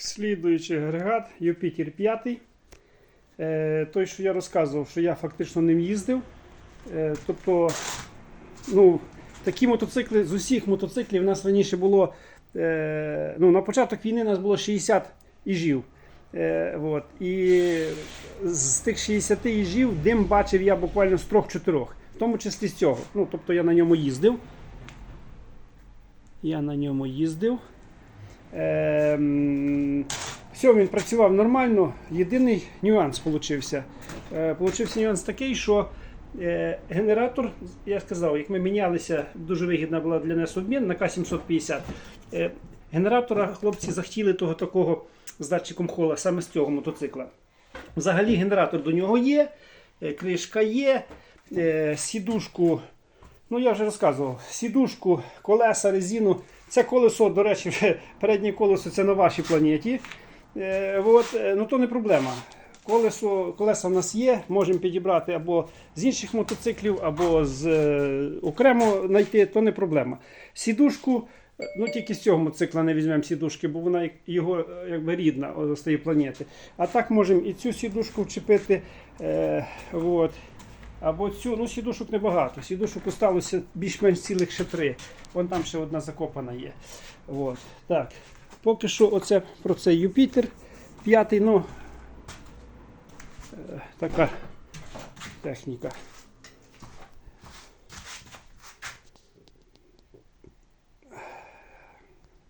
слідуючий агрегат Юпітер 5. Е, той, що я розказував, що я фактично ним їздив. Е, тобто, ну, такі мотоцикли з усіх мотоциклів у нас раніше було. Е, ну, на початок війни у нас було 60 іжів. Е, от. І з тих 60 іжів дим бачив я буквально з 3-4, в тому числі з цього. Ну, тобто я на ньому їздив. Я на ньому їздив. Ем, все, він працював нормально. Єдиний нюанс получився. Е, получився нюанс такий, що е, генератор, я сказав, як ми мінялися, дуже вигідна була для нас обмін на К750. Е, генератора хлопці захотіли того такого з датчиком хола саме з цього мотоцикла. Взагалі генератор до нього є, кришка є, сідушку. Ну, я вже розказував. Сідушку, колеса, резину. Це колесо, до речі, вже переднє колесо це на вашій планеті. Е, от, е, ну то не проблема. Колесо, колеса в нас є, можемо підібрати або з інших мотоциклів, або з е, окремо знайти, то не проблема. Сідушку, е, ну тільки з цього мотоцикла не візьмемо сідушки, бо вона його якби рідна з планети. А так можемо і цю сідушку вчепити. Е, от. Або цю, ну сідушок небагато. Сідушок осталося більш-менш цілих ще три. Вон там ще одна закопана є. От. Так. Поки що оце про цей Юпітер. П'ятий, ну е, така техніка.